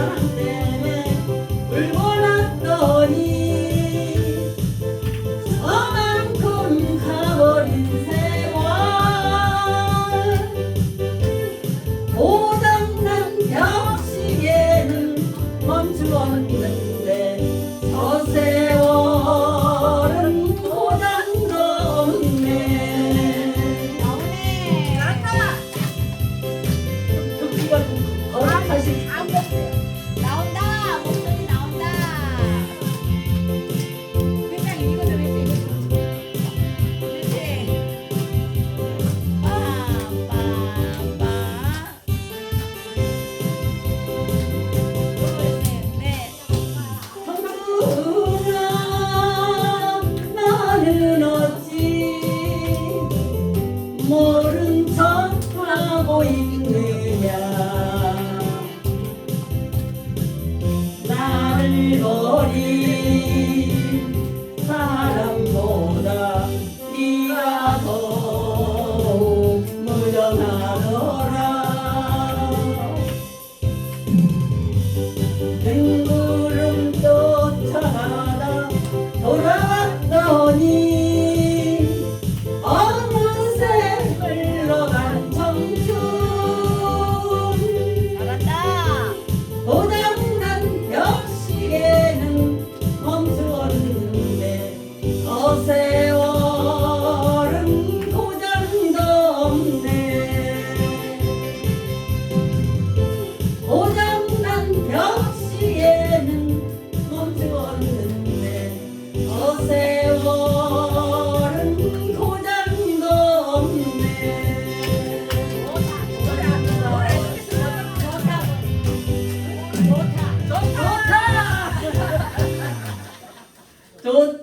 Bye. 하고 있느냐? 나를 버리 좋다. 좋다. 좋다. 좋다.